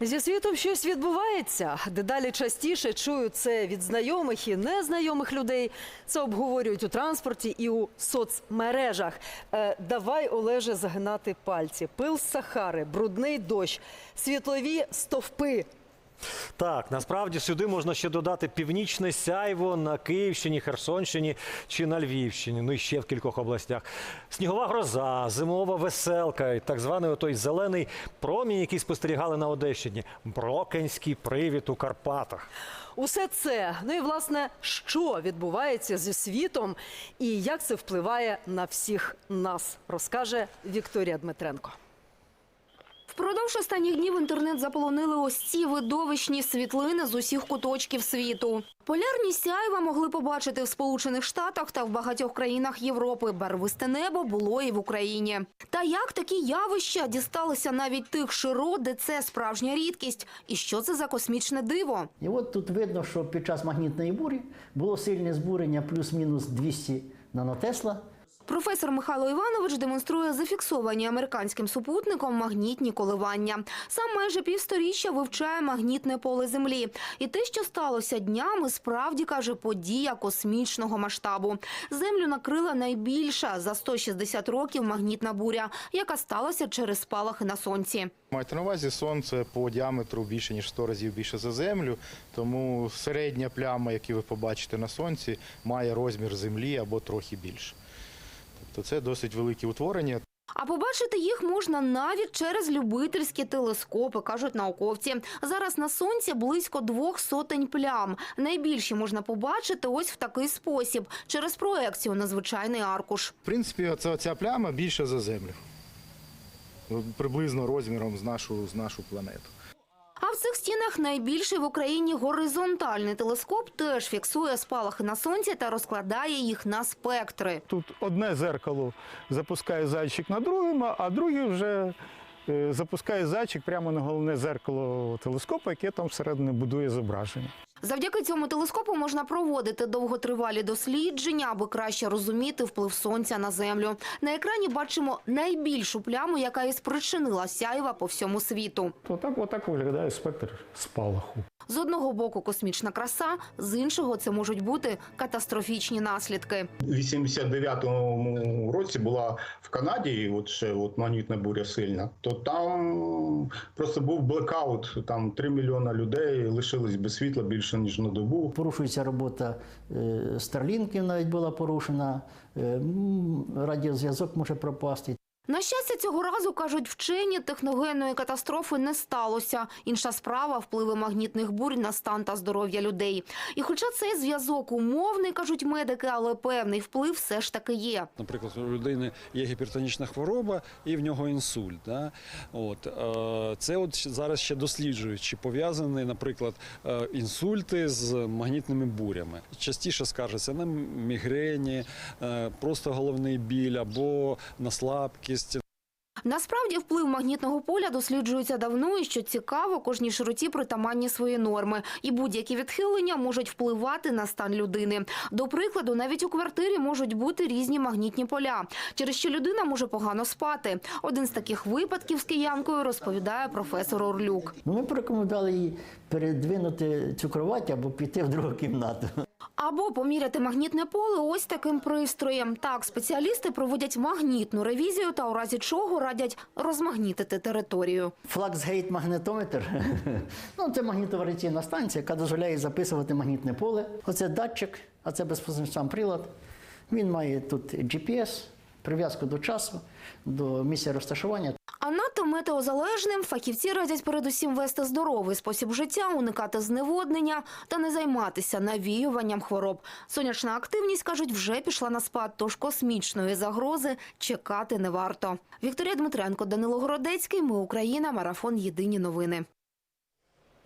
Зі світом щось відбувається. Дедалі частіше чую це від знайомих і незнайомих людей. Це обговорюють у транспорті і у соцмережах. Е, давай, Олеже, загинати пальці. Пил з Сахари, брудний дощ, світлові стовпи. Так, насправді сюди можна ще додати північне сяйво на Київщині, Херсонщині чи на Львівщині, ну і ще в кількох областях. Снігова гроза, зимова веселка, і так званий отой зелений промінь, який спостерігали на Одещині. Брокенський привід у Карпатах. Усе це. Ну і власне, що відбувається зі світом і як це впливає на всіх нас, розкаже Вікторія Дмитренко. Впродовж останніх днів інтернет заполонили ось ці видовищні світлини з усіх куточків світу. Полярні сяйва могли побачити в Сполучених Штатах та в багатьох країнах Європи. Барвисте небо було і в Україні. Та як такі явища дісталися навіть тих широт, де це справжня рідкість? І що це за космічне диво? І от тут видно, що під час магнітної бурі було сильне збурення плюс-мінус 200 нанотесла. Професор Михайло Іванович демонструє зафіксовані американським супутником магнітні коливання. Сам майже півсторіччя вивчає магнітне поле Землі. І те, що сталося днями, справді каже подія космічного масштабу. Землю накрила найбільша за 160 років магнітна буря, яка сталася через спалахи на сонці. Маєте на увазі сонце по діаметру більше ніж 100 разів більше за землю, тому середня пляма, яку ви побачите на сонці, має розмір землі або трохи більше. Тобто це досить великі утворення. А побачити їх можна навіть через любительські телескопи, кажуть науковці. Зараз на сонці близько двох сотень плям. Найбільші можна побачити ось в такий спосіб через проекцію на звичайний аркуш. В принципі, оця, ця пляма більша за землю. Приблизно розміром з нашу, з нашу планету. Цих стінах найбільший в Україні горизонтальний телескоп теж фіксує спалахи на сонці та розкладає їх на спектри. Тут одне зеркало запускає зайчик на другому, а друге вже е, запускає зайчик прямо на головне зеркало телескопа, яке там всередині будує зображення. Завдяки цьому телескопу можна проводити довготривалі дослідження, аби краще розуміти вплив сонця на землю. На екрані бачимо найбільшу пляму, яка і спричинила сяйва по всьому світу. Отак, отак виглядає спектр спалаху. З одного боку космічна краса, з іншого це можуть бути катастрофічні наслідки. У 89-му році була в Канаді, от ще от магнітна буря сильна, то там просто був блекаут, там 3 мільйони людей лишились без світла більше ніж на добу. Порушується робота е, старлінків, навіть була порушена, е, радіозв'язок може пропасти. На щастя, цього разу кажуть вчені, техногенної катастрофи не сталося. Інша справа впливи магнітних бурь на стан та здоров'я людей. І хоча цей зв'язок умовний, кажуть медики, але певний вплив все ж таки є. Наприклад, у людини є гіпертонічна хвороба і в нього інсульт. От, е, це от зараз ще досліджують, чи пов'язані, наприклад, е, інсульти з магнітними бурями. Частіше скаржаться на мігрені, е, просто головний біль або на слабкість. Насправді вплив магнітного поля досліджується давно і що цікаво, кожній широті притаманні свої норми, і будь-які відхилення можуть впливати на стан людини. До прикладу, навіть у квартирі можуть бути різні магнітні поля, через що людина може погано спати. Один з таких випадків з киянкою розповідає професор Орлюк. Ми порекомендували їй передвинути цю кровать або піти в другу кімнату. Або поміряти магнітне поле ось таким пристроєм. Так, спеціалісти проводять магнітну ревізію та у разі чого радять розмагнітити територію. Флаксгейт магнетометр. ну, це магнітовариційна станція, яка дозволяє записувати магнітне поле. Оце датчик, а це безпосередньо сам прилад. Він має тут GPS, прив'язку до часу, до місця розташування. А надто метеозалежним фахівці радять передусім вести здоровий спосіб життя, уникати зневоднення та не займатися навіюванням хвороб. Сонячна активність, кажуть, вже пішла на спад, тож космічної загрози чекати не варто. Вікторія Дмитренко, Данило Городецький. Ми Україна. Марафон. Єдині новини.